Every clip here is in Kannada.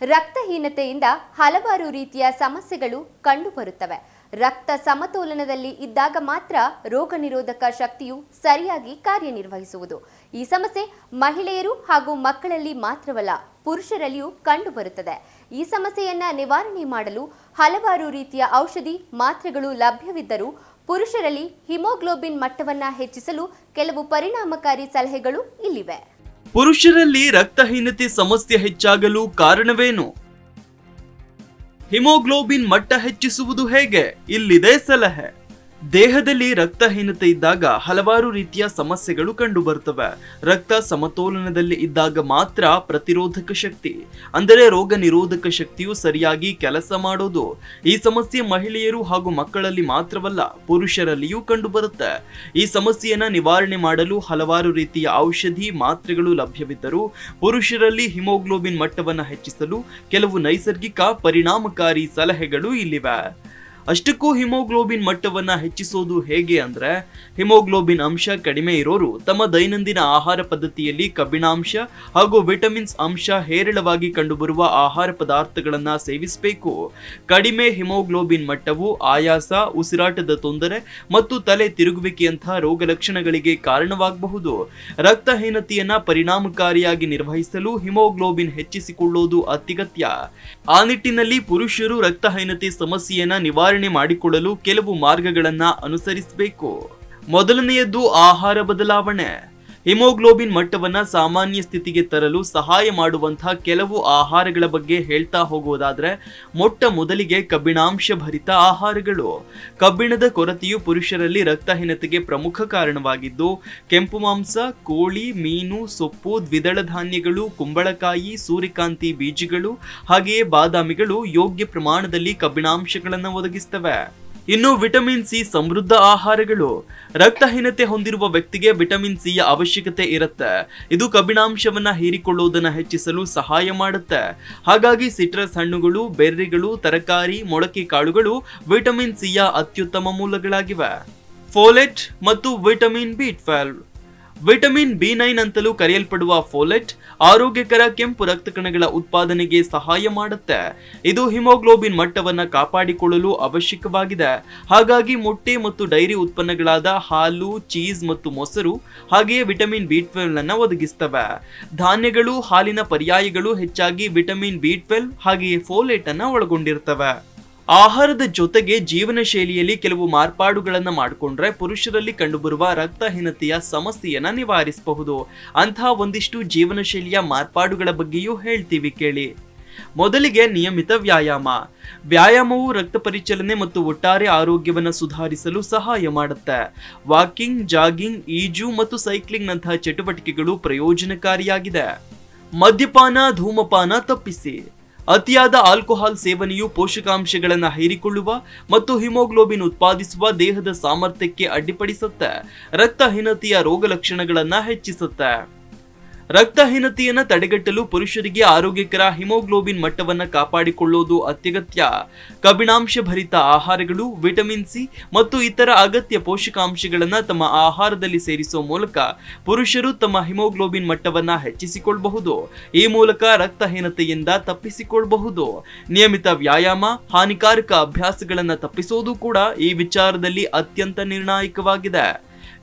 ರಕ್ತಹೀನತೆಯಿಂದ ಹಲವಾರು ರೀತಿಯ ಸಮಸ್ಯೆಗಳು ಕಂಡುಬರುತ್ತವೆ. ರಕ್ತ ಸಮತೋಲನದಲ್ಲಿ ಇದ್ದಾಗ ಮಾತ್ರ ರೋಗ ನಿರೋಧಕ ಶಕ್ತಿಯು ಸರಿಯಾಗಿ ಕಾರ್ಯನಿರ್ವಹಿಸುವುದು. ಈ ಸಮಸ್ಯೆ ಮಹಿಳೆಯರು ಹಾಗೂ ಮಕ್ಕಳಲ್ಲಿ ಮಾತ್ರವಲ್ಲ, ಪುರುಷರಲ್ಲಿಯೂ ಕಂಡುಬರುತ್ತದೆ. ಈ ಸಮಸ್ಯೆಯನ್ನ ನಿವಾರಣೆ ಮಾಡಲು ಹಲವಾರು ರೀತಿಯ ಔಷಧಿ ಮಾತ್ರೆಗಳು ಲಭ್ಯವಿದ್ದರೂ ಪುರುಷರಲ್ಲಿ ಹಿಮೋಗ್ಲೋಬಿನ್ ಮಟ್ಟವನ್ನ ಹೆಚ್ಚಿಸಲು ಕೆಲವು ಪರಿಣಾಮಕಾರಿ ಸಲಹೆಗಳು ಇಲ್ಲಿವೆ. ಪುರುಷರಲ್ಲಿ ರಕ್ತಹೀನತೆ ಸಮಸ್ಯೆ ಹೆಚ್ಚಾಗಲು ಕಾರಣವೇನು? ಹಿಮೋಗ್ಲೋಬಿನ್ ಮಟ್ಟ ಹೆಚ್ಚಿಸುವುದು ಹೇಗೆ? ಇಲ್ಲಿದೆ ಸಲಹೆ. ದೇಹದಲ್ಲಿ ರಕ್ತಹೀನತೆ ಇದ್ದಾಗ ಹಲವಾರು ರೀತಿಯ ಸಮಸ್ಯೆಗಳು ಕಂಡುಬರುತ್ತವೆ. ರಕ್ತ ಸಮತೋಲನದಲ್ಲಿ ಇದ್ದಾಗ ಮಾತ್ರ ಪ್ರತಿರೋಧಕ ಶಕ್ತಿ, ಅಂದರೆ ರೋಗ ನಿರೋಧಕ ಶಕ್ತಿಯು ಸರಿಯಾಗಿ ಕೆಲಸ ಮಾಡೋದು. ಈ ಸಮಸ್ಯೆ ಮಹಿಳೆಯರು ಹಾಗೂ ಮಕ್ಕಳಲ್ಲಿ ಮಾತ್ರವಲ್ಲ, ಪುರುಷರಲ್ಲಿಯೂ ಕಂಡುಬರುತ್ತೆ. ಈ ಸಮಸ್ಯೆಯನ್ನು ನಿವಾರಣೆ ಮಾಡಲು ಹಲವಾರು ರೀತಿಯ ಔಷಧಿ ಮಾತ್ರೆಗಳು ಲಭ್ಯವಿದ್ದರೂ, ಪುರುಷರಲ್ಲಿ ಹಿಮೋಗ್ಲೋಬಿನ್ ಮಟ್ಟವನ್ನು ಹೆಚ್ಚಿಸಲು ಕೆಲವು ನೈಸರ್ಗಿಕ ಪರಿಣಾಮಕಾರಿ ಸಲಹೆಗಳು ಇಲ್ಲಿವೆ. ಅಷ್ಟಕ್ಕೂ ಹಿಮೋಗ್ಲೋಬಿನ್ ಮಟ್ಟವನ್ನು ಹೆಚ್ಚಿಸೋದು ಹೇಗೆ ಅಂದ್ರೆ, ಹಿಮೋಗ್ಲೋಬಿನ್ ಅಂಶ ಕಡಿಮೆ ಇರೋರು ತಮ್ಮ ದೈನಂದಿನ ಆಹಾರ ಪದ್ಧತಿಯಲ್ಲಿ ಕಬ್ಬಿಣಾಂಶ ಹಾಗೂ ವಿಟಮಿನ್ಸ್ ಅಂಶ ಹೇರಳವಾಗಿ ಕಂಡುಬರುವ ಆಹಾರ ಪದಾರ್ಥಗಳನ್ನು ಸೇವಿಸಬೇಕು. ಕಡಿಮೆ ಹಿಮೋಗ್ಲೋಬಿನ್ ಮಟ್ಟವು ಆಯಾಸ, ಉಸಿರಾಟದ ತೊಂದರೆ ಮತ್ತು ತಲೆ ತಿರುಗುವಿಕೆಯಂತಹ ರೋಗ ಲಕ್ಷಣಗಳಿಗೆ ಕಾರಣವಾಗಬಹುದು. ರಕ್ತಹೀನತೆಯನ್ನು ಪರಿಣಾಮಕಾರಿಯಾಗಿ ನಿರ್ವಹಿಸಲು ಹಿಮೋಗ್ಲೋಬಿನ್ ಹೆಚ್ಚಿಸಿಕೊಳ್ಳುವುದು ಅತ್ಯಗತ್ಯ. ಆ ನಿಟ್ಟಿನಲ್ಲಿ ಪುರುಷರು ರಕ್ತಹೀನತೆ ಸಮಸ್ಯೆಯನ್ನ ನಿವಾರಣೆ ಮಾಡಿಕೊಳ್ಳಲು ಕೆಲವು ಮಾರ್ಗಗಳನ್ನ ಅನುಸರಿಸಬೇಕು. ಮೊದಲನೆಯದ್ದು ಆಹಾರ ಬದಲಾವಣೆ. ಹಿಮೋಗ್ಲೋಬಿನ್ ಮಟ್ಟವನ್ನ ಸಾಮಾನ್ಯ ಸ್ಥಿತಿಗೆ ತರಲು ಸಹಾಯ ಮಾಡುವಂತಹ ಕೆಲವು ಆಹಾರಗಳ ಬಗ್ಗೆ ಹೇಳ್ತಾ ಹೋಗೋದಾದ್ರೆ ಮೊಟ್ಟ ಮೊದಲಿಗೆ ಕಬ್ಬಿಣಾಂಶ ಭರಿತ ಆಹಾರಗಳು. ಕಬ್ಬಿಣದ ಕೊರತೆಯು ಪುರುಷರಲ್ಲಿ ರಕ್ತಹೀನತೆಗೆ ಪ್ರಮುಖ ಕಾರಣವಾಗಿದ್ದು, ಕೆಂಪು ಮಾಂಸ, ಕೋಳಿ, ಮೀನು, ಸೊಪ್ಪು, ದ್ವಿದಳ ಧಾನ್ಯಗಳು, ಕುಂಬಳಕಾಯಿ, ಸೂರ್ಯಕಾಂತಿ ಬೀಜಗಳು ಹಾಗೆಯೇ ಬಾದಾಮಿಗಳು ಯೋಗ್ಯ ಪ್ರಮಾಣದಲ್ಲಿ ಕಬ್ಬಿಣಾಂಶಗಳನ್ನು ಒದಗಿಸ್ತವೆ. ಇನ್ನು ವಿಟಮಿನ್ ಸಿ ಸಮೃದ್ಧ ಆಹಾರಗಳು. ರಕ್ತಹೀನತೆ ಹೊಂದಿರುವ ವ್ಯಕ್ತಿಗೆ ವಿಟಮಿನ್ ಸಿಯ ಅವಶ್ಯಕತೆ ಇರುತ್ತೆ. ಇದು ಕಬ್ಬಿಣಾಂಶವನ್ನ ಹೀರಿಕೊಳ್ಳುವುದನ್ನು ಹೆಚ್ಚಿಸಲು ಸಹಾಯ ಮಾಡುತ್ತೆ. ಹಾಗಾಗಿ ಸಿಟ್ರಸ್ ಹಣ್ಣುಗಳು, ಬೆರ್ರಿಗಳು, ತರಕಾರಿ, ಮೊಳಕೆ ಕಾಳುಗಳು ವಿಟಮಿನ್ ಸಿಯ ಅತ್ಯುತ್ತಮ ಮೂಲಗಳಾಗಿವೆ. ಫೋಲೆಟ್ ಮತ್ತು vitamin B twelve vitamin B nine ಅಂತಲೂ ಕರೆಯಲ್ಪಡುವ ಫೋಲೆಟ್ ಆರೋಗ್ಯಕರ ಕೆಂಪು ರಕ್ತ ಕಣಗಳ ಉತ್ಪಾದನೆಗೆ ಸಹಾಯ ಮಾಡುತ್ತೆ. ಇದು ಹಿಮೋಗ್ಲೋಬಿನ್ ಮಟ್ಟವನ್ನು ಕಾಪಾಡಿಕೊಳ್ಳಲು ಅವಶ್ಯಕವಾಗಿದೆ. ಹಾಗಾಗಿ ಮೊಟ್ಟೆ ಮತ್ತು ಡೈರಿ ಉತ್ಪನ್ನಗಳಾದ ಹಾಲು, ಚೀಸ್ ಮತ್ತು ಮೊಸರು ಹಾಗೆಯೇ ವಿಟಮಿನ್ ಬಿ ಟ್ವೆಲ್ ಅನ್ನು ಒದಗಿಸ್ತವೆ. ಧಾನ್ಯಗಳು, ಹಾಲಿನ ಪರ್ಯಾಯಗಳು ಹೆಚ್ಚಾಗಿ ವಿಟಮಿನ್ ಬಿ ಟ್ವೆಲ್ವ್ ಹಾಗೆಯೇ ಫೋಲೇಟ್ ಅನ್ನು ಒಳಗೊಂಡಿರ್ತವೆ. ಆಹಾರದ ಜೊತೆಗೆ ಜೀವನ ಶೈಲಿಯಲ್ಲಿ ಕೆಲವು ಮಾರ್ಪಾಡುಗಳನ್ನು ಮಾಡಿಕೊಂಡ್ರೆ ಪುರುಷರಲ್ಲಿ ಕಂಡುಬರುವ ರಕ್ತಹೀನತೆಯ ಸಮಸ್ಯೆಯನ್ನು ನಿವಾರಿಸಬಹುದು. ಅಂತಹ ಒಂದಿಷ್ಟು ಜೀವನ ಶೈಲಿಯ ಮಾರ್ಪಾಡುಗಳ ಬಗ್ಗೆಯೂ ಹೇಳ್ತೀವಿ ಕೇಳಿ. ಮೊದಲಿಗೆ ನಿಯಮಿತ ವ್ಯಾಯಾಮ. ವ್ಯಾಯಾಮವು ರಕ್ತ ಪರಿಚಲನೆ ಮತ್ತು ಒಟ್ಟಾರೆ ಆರೋಗ್ಯವನ್ನು ಸುಧಾರಿಸಲು ಸಹಾಯ ಮಾಡುತ್ತೆ. ವಾಕಿಂಗ್, ಜಾಗಿಂಗ್, ಈಜು ಮತ್ತು ಸೈಕ್ಲಿಂಗ್ ನಂತಹ ಚಟುವಟಿಕೆಗಳು ಪ್ರಯೋಜನಕಾರಿಯಾಗಿದೆ. ಮದ್ಯಪಾನ, ಧೂಮಪಾನ ತಪ್ಪಿಸಿ. ಅತಿಯಾದ ಆಲ್ಕೋಹಾಲ್ ಸೇವನೆಯು ಪೋಷಕಾಂಶಗಳನ್ನು ಹೀರಿಕೊಳ್ಳುವ ಮತ್ತು ಹಿಮೋಗ್ಲೋಬಿನ್ ಉತ್ಪಾದಿಸುವ ದೇಹದ ಸಾಮರ್ಥ್ಯಕ್ಕೆ ಅಡ್ಡಿಪಡಿಸುತ್ತೆ. ರಕ್ತಹೀನತೆಯ ರೋಗ ಲಕ್ಷಣಗಳನ್ನು ಹೆಚ್ಚಿಸುತ್ತೆ. ರಕ್ತಹೀನತೆಯನ್ನು ತಡೆಗಟ್ಟಲು ಪುರುಷರಿಗೆ ಆರೋಗ್ಯಕರ ಹಿಮೋಗ್ಲೋಬಿನ್ ಮಟ್ಟವನ್ನು ಕಾಪಾಡಿಕೊಳ್ಳುವುದು ಅತ್ಯಗತ್ಯ. ಕಬ್ಬಿಣಾಂಶ ಭರಿತ ಆಹಾರಗಳು, ವಿಟಮಿನ್ ಸಿ ಮತ್ತು ಇತರ ಅಗತ್ಯ ಪೋಷಕಾಂಶಗಳನ್ನು ತಮ್ಮ ಆಹಾರದಲ್ಲಿ ಸೇರಿಸುವ ಮೂಲಕ ಪುರುಷರು ತಮ್ಮ ಹಿಮೋಗ್ಲೋಬಿನ್ ಮಟ್ಟವನ್ನು ಹೆಚ್ಚಿಸಿಕೊಳ್ಳಬಹುದು ಈ ಮೂಲಕ ರಕ್ತಹೀನತೆಯಿಂದ ತಪ್ಪಿಸಿಕೊಳ್ಳಬಹುದು ನಿಯಮಿತ ವ್ಯಾಯಾಮ, ಹಾನಿಕಾರಕ ಅಭ್ಯಾಸಗಳನ್ನು ತಪ್ಪಿಸುವುದು ಕೂಡ ಈ ವಿಚಾರದಲ್ಲಿ ಅತ್ಯಂತ ನಿರ್ಣಾಯಕವಾಗಿದೆ.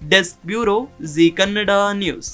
Desk bureau Zee Kannada news.